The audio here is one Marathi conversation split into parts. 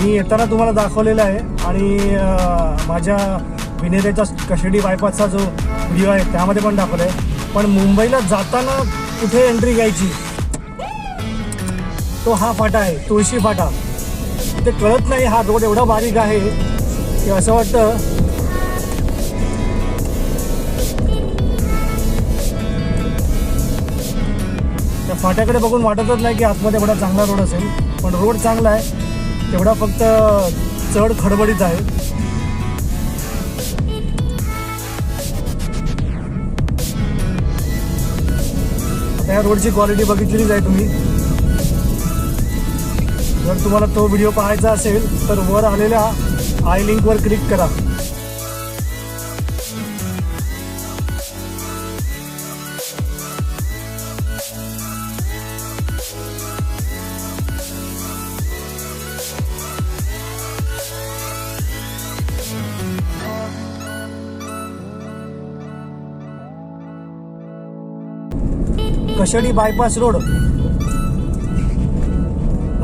मी येताना तुम्हाला दाखवलेलं आहे आणि माझ्या विनेतेचा कशेडी बायपासचा जो व्हिडिओ आहे त्यामध्ये पण दाखवला आहे पण मुंबईला जाताना कुठे एंट्री घ्यायची? तो हा फाटा आहे तुळशी फाटा. ते कळत नाही हा रोड एवढा बारीक आहे की असं वाटतं. त्या फाट्याकडे बघून वाटतच नाही की आतमध्ये एवढा चांगला रोड असेल पण रोड चांगला आहे. तेवढा फक्त चढ खडबडीत आहे. त्या या रोडची क्वालिटी बघितलीच आहे तुम्ही. जर तुम्हाला तो व्हिडिओ पाहायचा असेल तर वर आलेल्या आय लिंकवर क्लिक करा. Kashedi bypass road.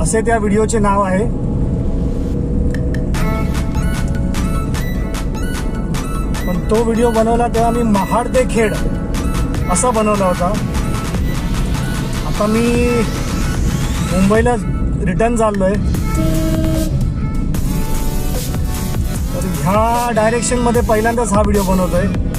असे त्या व्हिडिओचे नाव आहे. पण तो व्हिडिओ बनवला तेव्हा मी महाड ते खेड असा बनवला होता. आता मी मुंबईला रिटर्न चाललोय. तर ह्या डायरेक्शनमध्ये पहिल्यांदाच हा व्हिडिओ बनवतोय. आहे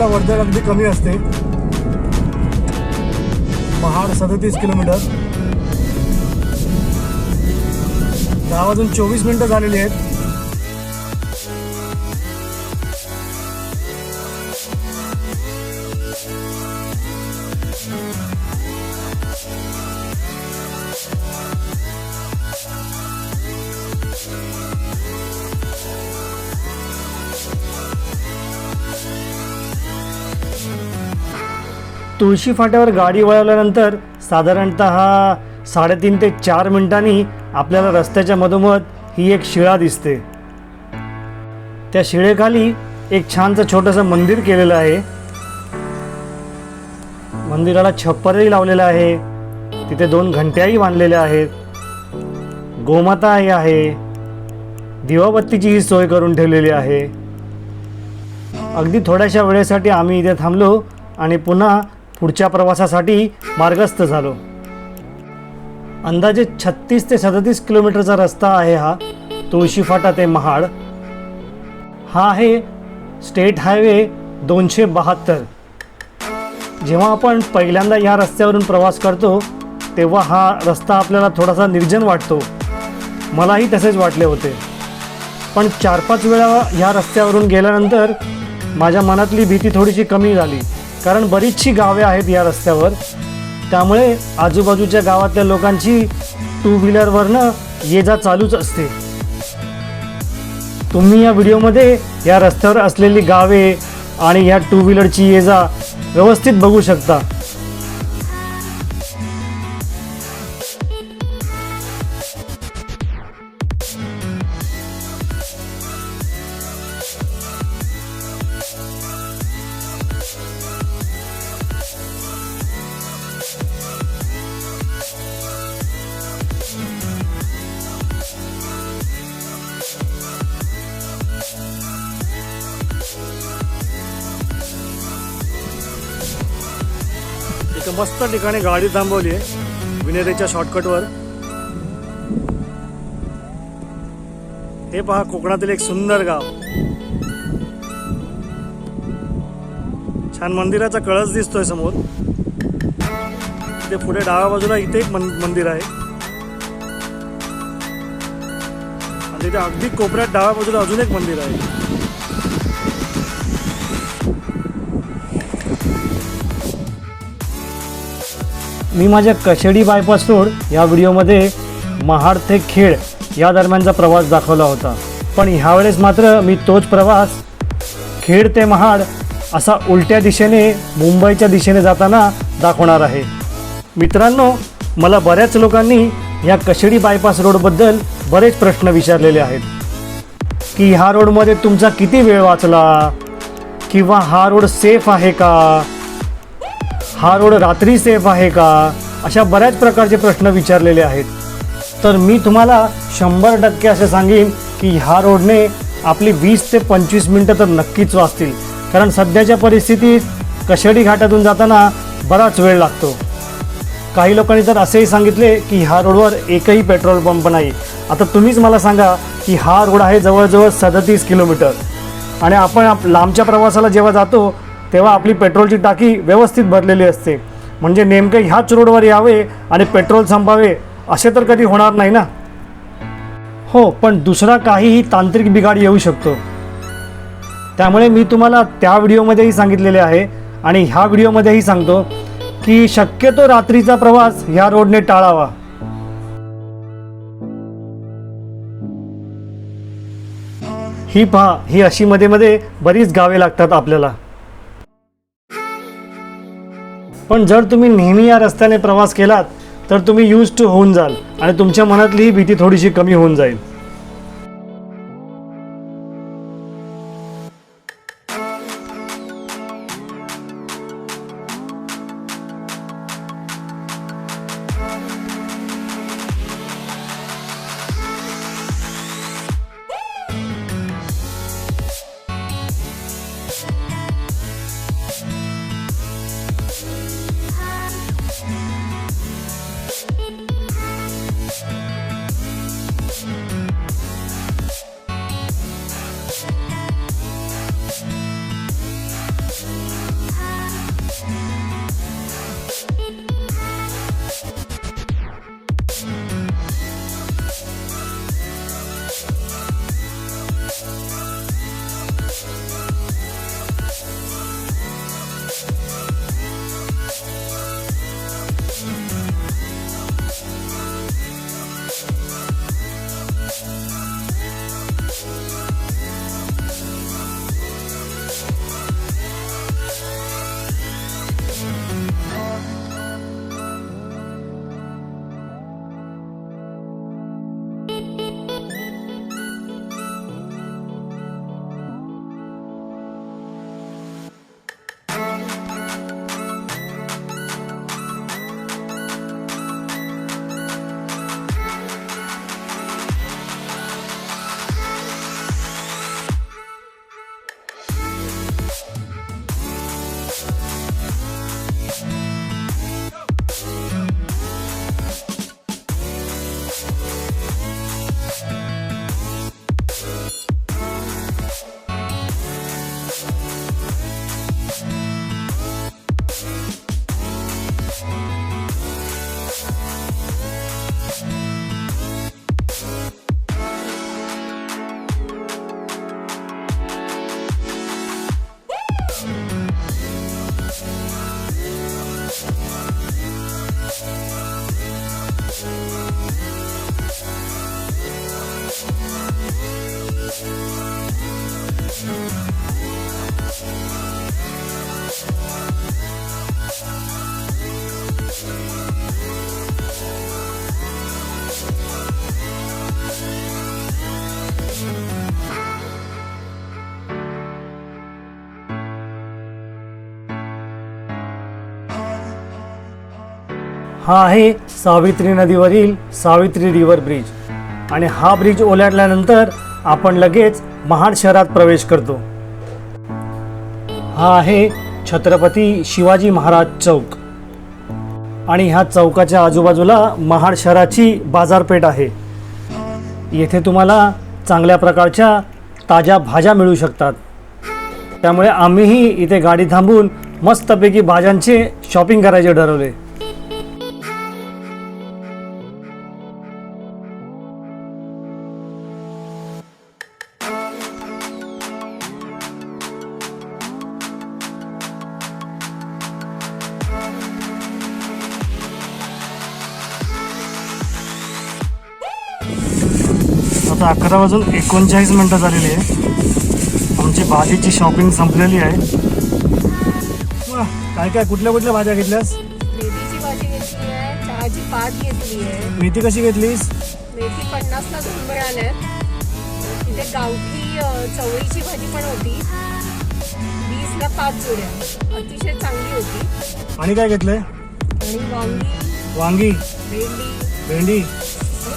रोडला वर्दळ अगदी कमी असते. महाड सदतीस किलोमीटर. दहा वाजून चोवीस मिनिटं झालेली आहेत. तुळशी फाट्यावर गाडी वळवल्यानंतर साधारणत साडेतीन ते चार मिनिटांनी आपल्याला रस्त्याच्या मधोमध ही एक शिळा दिसते. त्या शिळेखाली एक छानसं छोटंसं मंदिर केलेलं आहे. मंदिराला छप्परही लावलेलं आहे. तिथे दोन घंट्याही बांधलेल्या आहेत. गोमाताही आहे. दिवाबत्तीची ही सोय करून ठेवलेली आहे. अगदी थोड्याशा वेळेसाठी आम्ही इथे थांबलो आणि पुन्हा पुढच्या प्रवासासाठी मार्गस्थ झालो. अंदाजे छत्तीस ते सदतीस किलोमीटरचा रस्ता आहे हा तुळशी फाटा ते महाड. हा आहे स्टेट हायवे दोनशे बहात्तर. जेव्हा आपण पहिल्यांदा या रस्त्यावरून प्रवास करतो तेव्हा हा रस्ता आपल्याला थोडासा निर्जन वाटतो. मलाही तसेच वाटले होते. पण चार पाच वेळा ह्या रस्त्यावरून गेल्यानंतर माझ्या मनातली भीती थोडीशी कमी झाली. कारण बरीचशी गावे आहेत या रस्त्यावर. त्यामुळे आजूबाजूच्या गावातल्या लोकांची टू व्हीलरवरनं ये जा चालूच असते. तुम्ही या व्हिडिओमध्ये या रस्त्यावर असलेली गावे आणि या टू व्हीलरची ये जा व्यवस्थित बघू शकता. इथं मस्त ठिकाणी गाडी थांबवली आहे. विनेरेच्या शॉर्टकटवर हे पहा कोकणातील एक सुंदर गाव. छान मंदिराचा कळस दिसतोय समोर. ते पुढे डाव्या बाजूला इथे एक मंदिर आहे. आणि तिथे अगदी कोपऱ्यात डाव्या बाजूला अजून एक मंदिर आहे. मी माझ्या कशेडी बायपास रोड या व्हिडिओमध्ये महाड ते खेड या दरम्यानचा प्रवास दाखवला होता. पण ह्यावेळेस मात्र मी तोच प्रवास खेड ते महाड असा उलट्या दिशेने मुंबईच्या दिशेने जाताना दाखवणार आहे. मित्रांनो मला बऱ्याच लोकांनी या कशेडी बायपास रोडबद्दल बरेच प्रश्न विचारलेले आहेत. की ह्या रोडमध्ये तुमचा किती वेळ वाचला? किंवा हा रोड सेफ आहे का? हा रोड रात्री सेफ आहे का? अशा बऱ्याच प्रकारचे प्रश्न विचारलेले आहेत. तर मी तुम्हाला शंभर टक्के असे सांगेन की ह्या रोडने आपली वीस ते पंचवीस मिनटं तर नक्कीच वाचतील. कारण सध्याच्या परिस्थितीत कशेडी घाटातून जाताना बराच वेळ लागतो. काही लोकांनी तर असेही सांगितले की ह्या रोडवर एकही पेट्रोल पंप नाही. आता तुम्हीच मला सांगा की हा रोड आहे जवळजवळ सदतीस किलोमीटर. आणि आपण आप लांबच्या प्रवासाला जेव्हा जातो तेव्हा आपली पेट्रोलची टाकी व्यवस्थित भरलेली असते. म्हणजे नेमकं ह्याच रोडवर यावे आणि पेट्रोल संपावे असे तर कधी होणार नाही ना? हो पण दुसरा काहीही तांत्रिक बिघाड येऊ शकतो. त्यामुळे मी तुम्हाला त्या व्हिडिओमध्येही सांगितलेले आहे आणि ह्या व्हिडिओमध्येही सांगतो की शक्यतो रात्रीचा प्रवास ह्या रोडने टाळावा. ही पहा ही अशी मध्ये मध्ये बरीच गावे लागतात आपल्याला. पण जर तुम्ही नेहमी या रस्त्याने प्रवास केलात तर तुम्ही यूज टू होऊन जाल आणि तुमच्या मनातली ही भीती थोडीशी कमी होऊन जाईल. हा आहे सावित्री नदीवरील सावित्री रिव्हर ब्रिज. आणि हा ब्रिज ओलांडल्यानंतर आपण लगेच महाड शहरात प्रवेश करतो. हा आहे छत्रपती शिवाजी महाराज चौक. आणि ह्या चौकाच्या आजूबाजूला महाड शहराची बाजारपेठ आहे. येथे तुम्हाला चांगल्या प्रकारच्या ताज्या भाज्या मिळू शकतात. त्यामुळे आम्हीही इथे गाडी थांबून मस्तपैकी भाज्यांचे शॉपिंग करायचे ठरवले. आता अकरा वाजून एकोणचाळीस मिनटं झालेली आहे. आमची भाजीची शॉपिंग संपलेली आहे. काय काय कुठल्या कुठल्या भाज्या घेतल्यास? भाजी घेतली आहे चहाची पात घेतली आहे. मेथी कशी घेतलीस? मेथी पन्नासला तिथे गावठी चवळीची भाजी पण होती. वीसला पाच जोड्या. अतिशय चांगली होती. आणि काय घेतलंय? आणि वांगी. वांगी. भेंडी. भेंडी.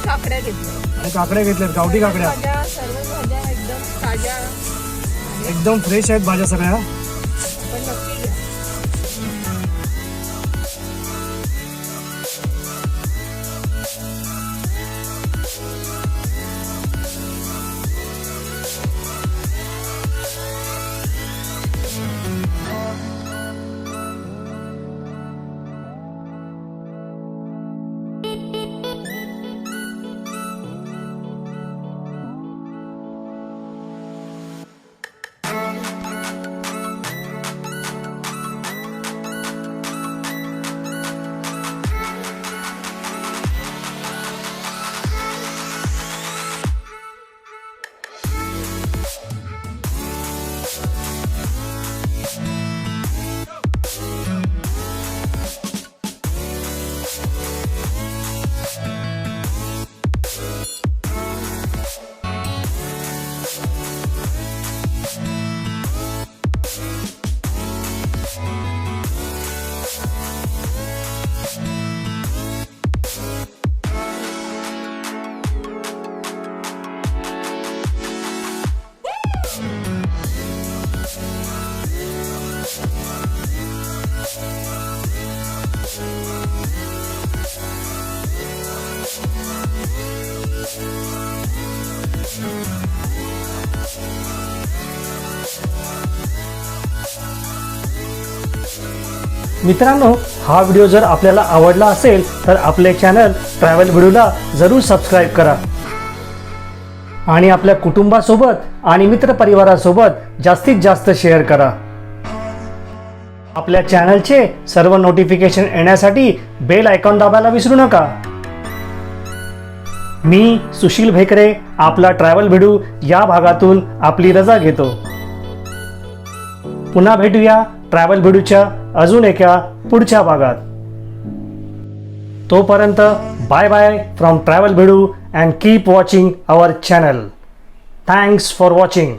काकड्या घेतल्या. आणि काकड्या घेतल्यात गावठी काकड्या. सर्व भाज्या एकदम ताज्या. एकदम फ्रेश आहेत भाज्या सगळ्या. मित्रांनो हा व्हिडिओ जर आपल्याला आवडला असेल तर आपले चॅनल ट्रॅव्हल व्हिडिओला जरूर सबस्क्राईब करा. आणि आपल्या कुटुंबासोबत आणि मित्रपरिवारासोबत जास्तीत जास्त शेअर करा. आपल्या चॅनलचे सर्व नोटिफिकेशन येण्यासाठी बेल आयकॉन दाबायला विसरू नका. मी सुशील भेकरे आपला ट्रॅव्हल व्हिडिओ या भागातून आपली रजा घेतो. पुन्हा भेटूया ट्रॅव्हल व्हिडिओच्या अजून एका पुढच्या भागात. तोपर्यंत bye bye from travel भिडू and keep watching our channel thanks for watching